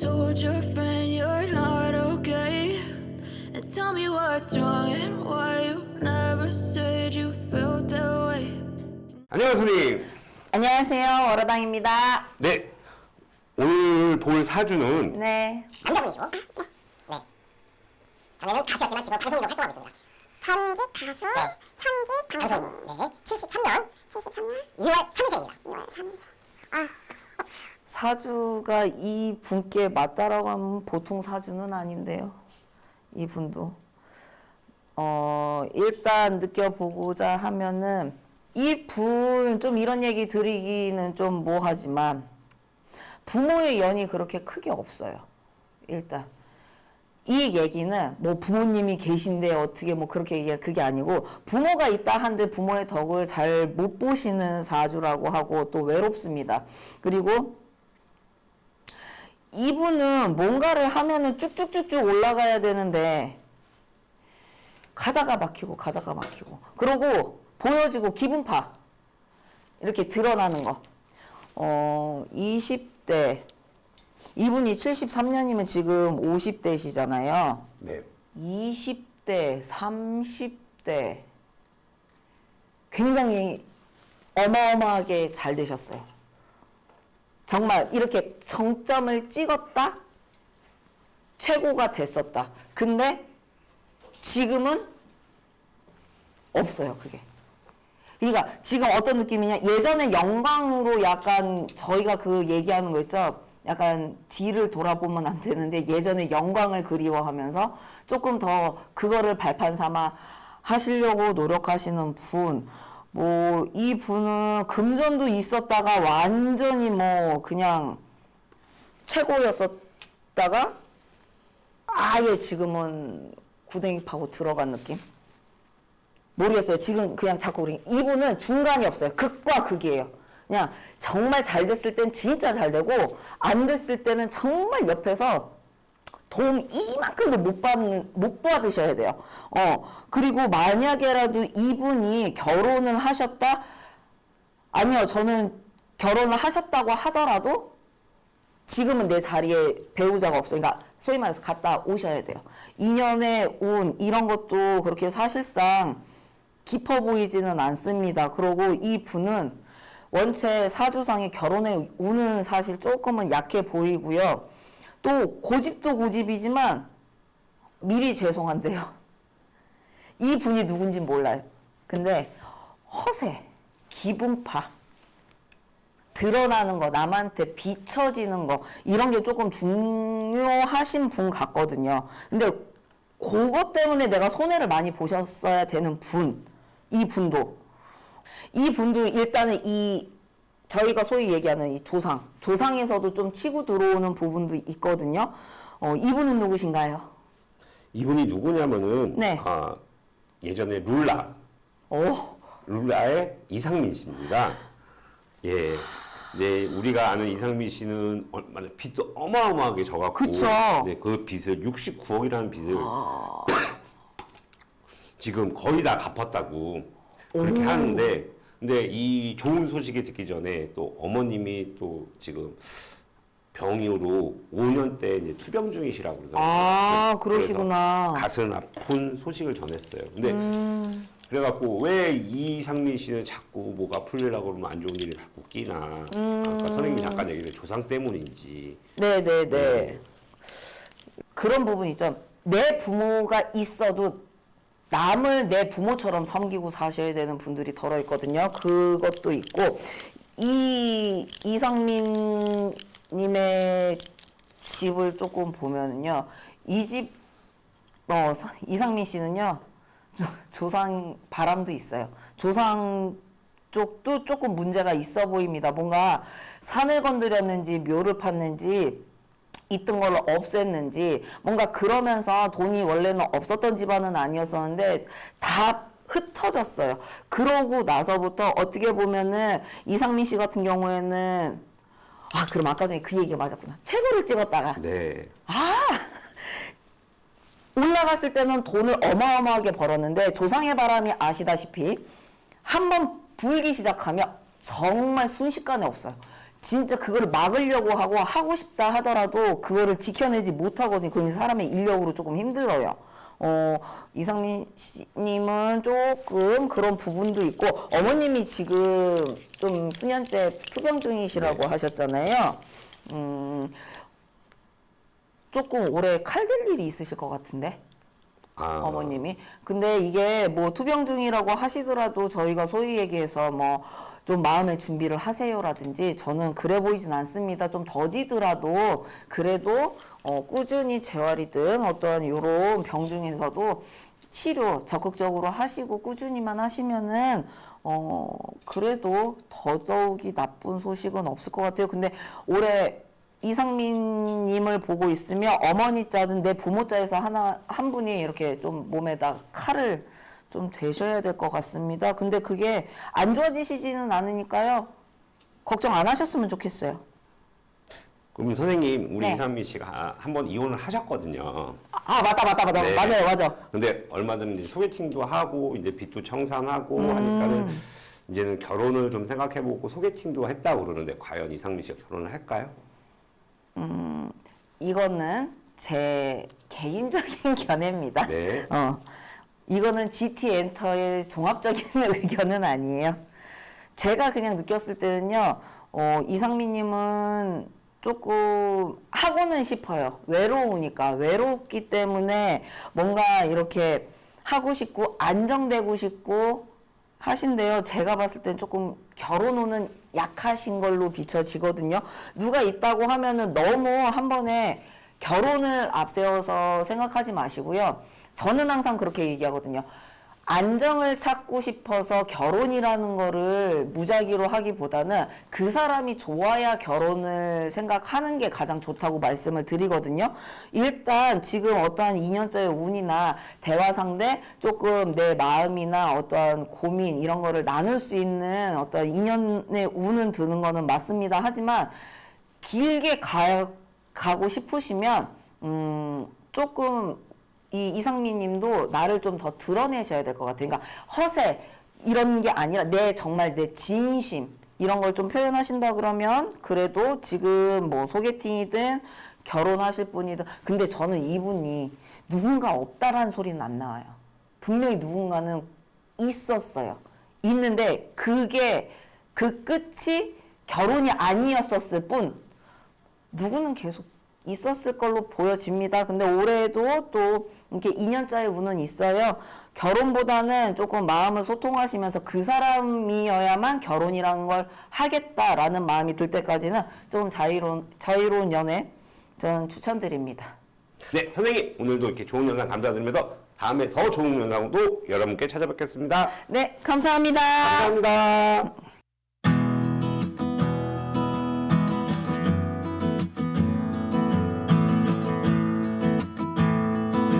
told your friend you're not okay? And tell me what's wrong and why you never said you felt that way. 안녕하세요, 선생님. 안녕하세요. 월어당입니다. 네. 오늘 볼 사주는 네. 남자분이시고 네. 전에는 가수였지만 지금 방송인으로 활동하고 있습니다. 현직 가수, 현직 방송인. 네. 73년 73년 2월 3일생입니다. 2월 3일. 아, 사주가 이 분께 맞다라고 하면 보통 사주는 아닌데요. 이 분도. 어, 일단 느껴보고자 하면은 이 분 좀 이런 얘기 드리기는 좀 뭐하지만 부모의 연이 그렇게 크게 없어요. 일단. 이 얘기는 뭐 부모님이 계신데 어떻게 뭐 그렇게 얘기가 그게 아니고 부모가 있다 한데 부모의 덕을 잘 못 보시는 사주라고 하고 또 외롭습니다. 그리고 이분은 뭔가를 하면은 쭉쭉쭉쭉 올라가야 되는데 가다가 막히고 가다가 막히고 그러고 보여지고 기분파 이렇게 드러나는 거. 어, 20대 이분이 73년이면 지금 50대시잖아요. 네. 20대, 30대 굉장히 어마어마하게 잘 되셨어요. 정말 이렇게 정점을 찍었다? 최고가 됐었다. 근데 지금은 없어요, 그게. 그러니까 지금 어떤 느낌이냐? 예전에 영광으로 약간 저희가 그 얘기하는 거 있죠? 약간 뒤를 돌아보면 안 되는데 예전에 영광을 그리워하면서 조금 더 그거를 발판 삼아 하시려고 노력하시는 분. 뭐, 이 분은 금전도 있었다가 완전히 뭐, 그냥 최고였었다가 아예 지금은 구덩이 파고 들어간 느낌? 모르겠어요. 지금 그냥 자꾸 우리 이분은 중간이 없어요. 극과 극이에요. 그냥 정말 잘 됐을 땐 진짜 잘 되고 안 됐을 때는 정말 옆에서 도움 이만큼도 못 받는 못 받으셔야 돼요. 어 그리고 만약에라도 이분이 결혼을 하셨다 아니요 저는 결혼을 하셨다고 하더라도 지금은 내 자리에 배우자가 없어요. 그러니까 소위 말해서 갔다 오셔야 돼요. 인연의 운 이런 것도 그렇게 사실상 깊어 보이지는 않습니다. 그리고 이 분은 원체 사주상의 결혼의 운은 사실 조금은 약해 보이고요. 또 고집도 고집이지만 미리 죄송한데요. 이 분이 누군지 몰라요. 근데 허세, 기분파, 드러나는 거, 남한테 비춰지는 거, 이런 게 조금 중요하신 분 같거든요. 근데 그것 때문에 내가 손해를 많이 보셨어야 되는 분, 이 분도. 이 분도 일단은 이, 저희가 소위 얘기하는 이 조상, 조상에서도 좀 치고 들어오는 부분도 있거든요. 어, 이분은 누구신가요? 이분이 누구냐면은 네. 아, 예전에 룰라, 오, 룰라의 이상민 씨입니다. 예. 네, 우리가 아는 이상민 씨는 얼마나 빚도 어마어마하게 져갖고 그쵸. 네, 그 빚을 69억이라는 빚을 지금 거의 다 갚았다고 그렇게 하는데 근데 이 좋은 소식이 듣기 전에 또 어머님이 또 지금 병이로 5년대 이제 투병 중이시라고 그러더라고요. 아, 그래서 그러시구나. 가슴 아픈 소식을 전했어요. 근데 그래갖고 왜 이상민 씨는 자꾸 뭐가 풀리려고 그러면 안 좋은 일이 자꾸 끼나. 아까 선생님이 잠깐 얘기를 조상 때문인지. 네네네. 네. 그런 부분 있죠. 내 부모가 있어도 남을 내 부모처럼 섬기고 사셔야 되는 분들이 덜어 있거든요. 그것도 있고 이 이상민 님의 집을 조금 보면은요. 이 집 어, 사- 이상민 씨는요. 조- 조상 바람도 있어요. 조상 쪽도 조금 문제가 있어 보입니다. 뭔가 산을 건드렸는지 묘를 팠는지 있던 걸 없앴는지 뭔가 그러면서 돈이 원래는 없었던 집안은 아니었었는데 다 흩어졌어요. 그러고 나서부터 어떻게 보면은 이상민 씨 같은 경우에는 아 그럼 아까 전에 그 얘기가 맞았구나. 최고를 찍었다가 네. 올라갔을 때는 돈을 어마어마하게 벌었는데 조상의 바람이 아시다시피 한번 불기 시작하면 정말 순식간에 없어요. 진짜 그거를 막으려고 하고 하고 싶다 하더라도 그거를 지켜내지 못하거든요. 그럼 사람의 인력으로 조금 힘들어요. 어, 이상민 씨님은 조금 그런 부분도 있고, 어머님이 지금 좀 수년째 투병 중이시라고 하셨잖아요. 음, 조금 올해 칼 될 일이 있으실 것 같은데? 아, 어머님이. 근데 이게 뭐 투병 중이라고 하시더라도 저희가 소위 얘기해서 뭐 좀 마음의 준비를 하세요라든지 저는 그래 보이진 않습니다. 좀 더디더라도 그래도 어 꾸준히 재활이든 어떠한 요런 병 중에서도 치료 적극적으로 하시고 꾸준히만 하시면은 어 그래도 더더욱이 나쁜 소식은 없을 것 같아요. 근데 올해 이상민님을 보고 있으면 어머니 자든 내 부모 자에서 하나 한 분이 이렇게 좀 몸에다 칼을 좀 대셔야 될 것 같습니다. 근데 그게 안 좋아지시지는 않으니까요. 걱정 안 하셨으면 좋겠어요. 그럼 선생님 우리 네. 이상민 씨가 한번 이혼을 하셨거든요. 아 맞다 맞다 맞다 네. 맞아요 맞아. 근데 얼마 전에 이제 소개팅도 하고 이제 빚도 청산하고 음. 하니까는 이제는 결혼을 좀 생각해보고 소개팅도 했다고 그러는데 과연 이상민 씨가 결혼을 할까요? 이거는 제 개인적인 견해입니다. 네. 어, 이거는 GT 엔터의 종합적인 의견은 아니에요. 제가 그냥 느꼈을 때는요, 어, 이상민님은 조금 하고는 싶어요. 외로우니까. 외롭기 때문에 뭔가 이렇게 하고 싶고, 안정되고 싶고 하신데요. 제가 봤을 땐 조금 결혼 후는 약하신 걸로 비춰지거든요. 누가 있다고 하면은 너무 한 번에 결혼을 앞세워서 생각하지 마시고요. 저는 항상 그렇게 얘기하거든요. 안정을 찾고 싶어서 결혼이라는 거를 무작위로 하기보다는 그 사람이 좋아야 결혼을 생각하는 게 가장 좋다고 말씀을 드리거든요. 일단 지금 어떠한 2년짜리 운이나 대화 상대 조금 내 마음이나 어떠한 고민 이런 거를 나눌 수 있는 어떠한 2년의 운은 드는 거는 맞습니다. 하지만 길게 가, 가고 싶으시면 음 조금 이 이상민 님도 나를 좀 더 드러내셔야 될 것 같아요. 그러니까 허세 이런 게 아니라 내 정말 내 진심 이런 걸 좀 표현하신다 그러면 그래도 지금 뭐 소개팅이든 결혼하실 분이든 근데 저는 이분이 누군가 없다라는 소리는 안 나와요. 분명히 누군가는 있었어요. 있는데 그게 그 끝이 결혼이 아니었었을 뿐 누구는 계속 있었을 걸로 보여집니다. 근데 올해도 또 이렇게 2년짜리 운은 있어요. 결혼보다는 조금 마음을 소통하시면서 그 사람이어야만 결혼이라는 걸 하겠다라는 마음이 들 때까지는 좀 자유로운, 자유로운 연애 저는 추천드립니다. 네, 선생님 오늘도 이렇게 좋은 영상 감사드리면서 다음에 더 좋은 영상도 여러분께 찾아뵙겠습니다. 네, 감사합니다. 감사합니다.